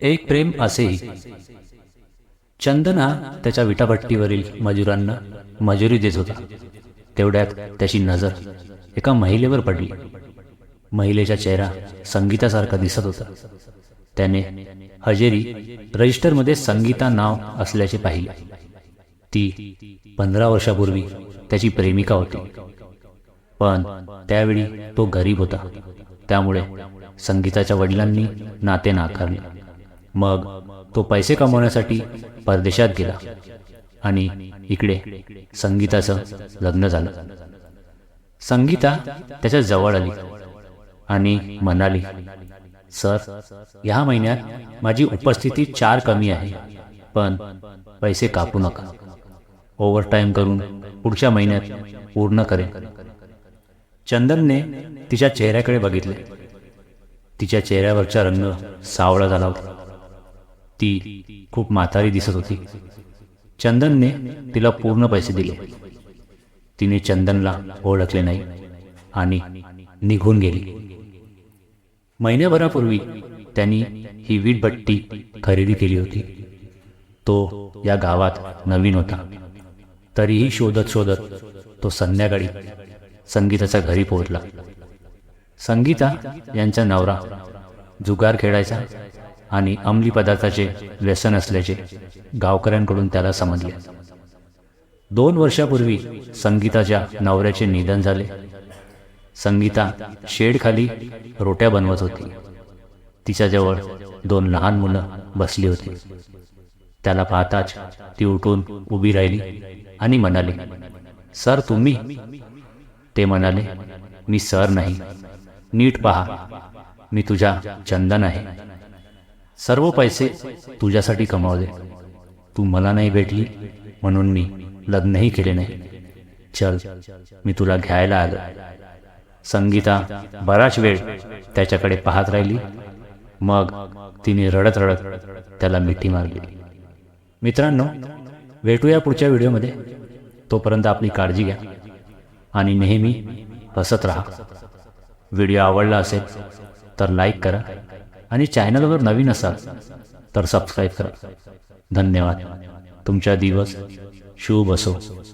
एक प्रेम असेही. चंदना त्याच्या विटापट्टीवरील मजुरांना मजुरी देत होता. तेवढ्यात त्याची नजर एका महिलेवर पडली. महिलेचा चेहरा संगीतासारखा दिसत होता. त्याने हजेरी रजिस्टरमध्ये संगीता नाव असल्याचे पाहिले. ती पंधरा वर्षापूर्वी त्याची प्रेमिका होती. पण त्यावेळी तो गरीब होता. त्यामुळे संगीताच्या वडिलांनी नाते नाकारले. मग तो पैसे कमवण्यासाठी परदेशात गेला. आणि इकडे संगीताचं लग्न झालं. संगीता त्याच्याजवळ आली आणि म्हणाली सर ह्या महिन्यात माझी उपस्थिती चार कमी आहे पण पैसे कापू नका. ओव्हरटाईम करून पुढच्या महिन्यात पूर्ण करेन. चंदनने तिच्या चेहऱ्याकडे बघितले. तिच्या चेहऱ्यावरचा रंग सावळा झाला होता. ती खूप म्हातारी दिसत होती. चंदनने तिला पूर्ण पैसे दिले. तिने चंदनला ओळखले नाही आणि निघून गेली. महिन्याभरापूर्वी त्यांनी ही वीटभट्टी खरेदी केली होती. तो या गावात नवीन होता. तरीही शोधत शोधत तो संध्याकाळी संगीताच्या घरी पोहोचला. संगीता यांचा नवरा जुगार खेळायचा आणि अंमली पदार्थाचे व्यसन असल्याचे गावकऱ्यांकडून त्याला समजले. दोन वर्षापूर्वी संगीताच्या नवऱ्याचे निधन झाले. संगीता शेडखाली रोट्या बनवत होती. तिच्याजवळ दोन लहान मुलं बसली होती. त्याला पाहताच ती उठून उभी राहिली आणि म्हणाली सर तुम्ही? ते म्हणाले मी सर नाही. नीट पहा. मी तुझ्या चंदन आहे. सर्व पैसे तुझ्यासाठी कमावले तू मला नाही भेटली म्हणून मी लग्नही केले नाही. चल मी तुला घ्यायला आलो. संगीता बराच वेळ त्याच्याकडे पाहत राहिली. मग तिने रडत रडत त्याला मिठी मारली. मित्रांनो भेटूया पुढच्या व्हिडिओमध्ये. तोपर्यंत आपली काळजी घ्या आणि नेहमी हसत राहा. व्हिडिओ आवडला असेल तर लाईक करा. आणि चॅनलवर नवीन असाल तर सबस्क्राईब करा. धन्यवाद. तुमचा दिवस शुभ असो.